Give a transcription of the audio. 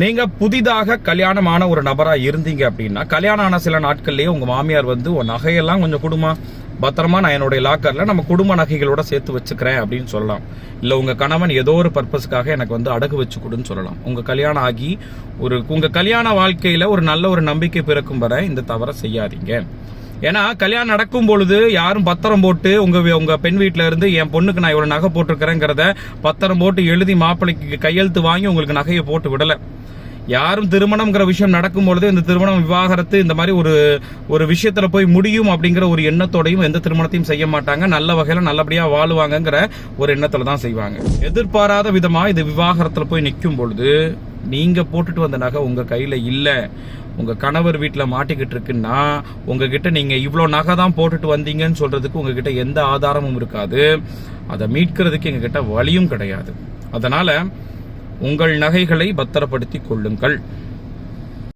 நீங்க புதிதாக கல்யாணமான ஒரு நபரா இருந்தீங்க அப்படின்னா கல்யாணம் ஆன சில நாட்கள்லயே உங்க மாமியார் வந்து உன் நகையெல்லாம் கொஞ்சம் கொடுமா. பத்திரமா நான் என்னுடைய லாக்கர்ல நம்ம குடும்ப நகைகளோட சேர்த்து வச்சுக்கிறேன் அப்படின்னு சொல்லலாம். இல்ல உங்க கணவன் ஏதோ ஒரு பர்பஸ்க்காக எனக்கு வந்து அடகு வச்சு கொடுன்னு சொல்லலாம். உங்க கல்யாணம் ஆகி ஒரு உங்க கல்யாண வாழ்க்கையில ஒரு நல்ல ஒரு நம்பிக்கை பிறக்கும் வரை இந்த தவறை செய்யாதீங்க. ஏன்னா கல்யாணம் நடக்கும் பொழுது யாரும் பத்திரம் போட்டு உங்க உங்க பெண் வீட்டில இருந்து என் பொண்ணுக்கு நான் இவ்வளவு நகை போட்டிருக்கிறேங்கிறத பத்திரம் போட்டு எழுதி மாப்பிள்ளைக்கு கையெழுத்து வாங்கி உங்களுக்கு நகையை போட்டு விடல. யாரும் திருமணம்ங்கிற விஷயம் நடக்கும் பொழுது இந்த திருமணம் விவாகரத்து இந்த மாதிரி ஒரு ஒரு விஷயத்துல போய் முடியும் அப்படிங்கிற ஒரு எண்ணத்தோடையும் எந்த திருமணத்தையும் செய்ய மாட்டாங்க. நல்ல வகையில நல்லபடியா வாழுவாங்கங்கிற ஒரு எண்ணத்துல தான் செய்வாங்க. எதிர்பாராத விதமா இது விவாகரத்துல போய் நிற்கும் பொழுது நீங்க போட்டுட்டு வந்த நகை உங்க கையில இல்ல. உங்க கணவர் வீட்டில் மாட்டிக்கிட்டு இருக்குன்னா உங்ககிட்ட நீங்க இவ்வளோ நகை தான் போட்டுட்டு வந்தீங்கன்னு சொல்றதுக்கு உங்ககிட்ட எந்த ஆதாரமும் இருக்காது. அதை மீட்கிறதுக்கு எங்ககிட்ட வழியும் கிடையாது. அதனால உங்கள் நகைகளை பத்திரப்படுத்திக் கொள்ளுங்கள்.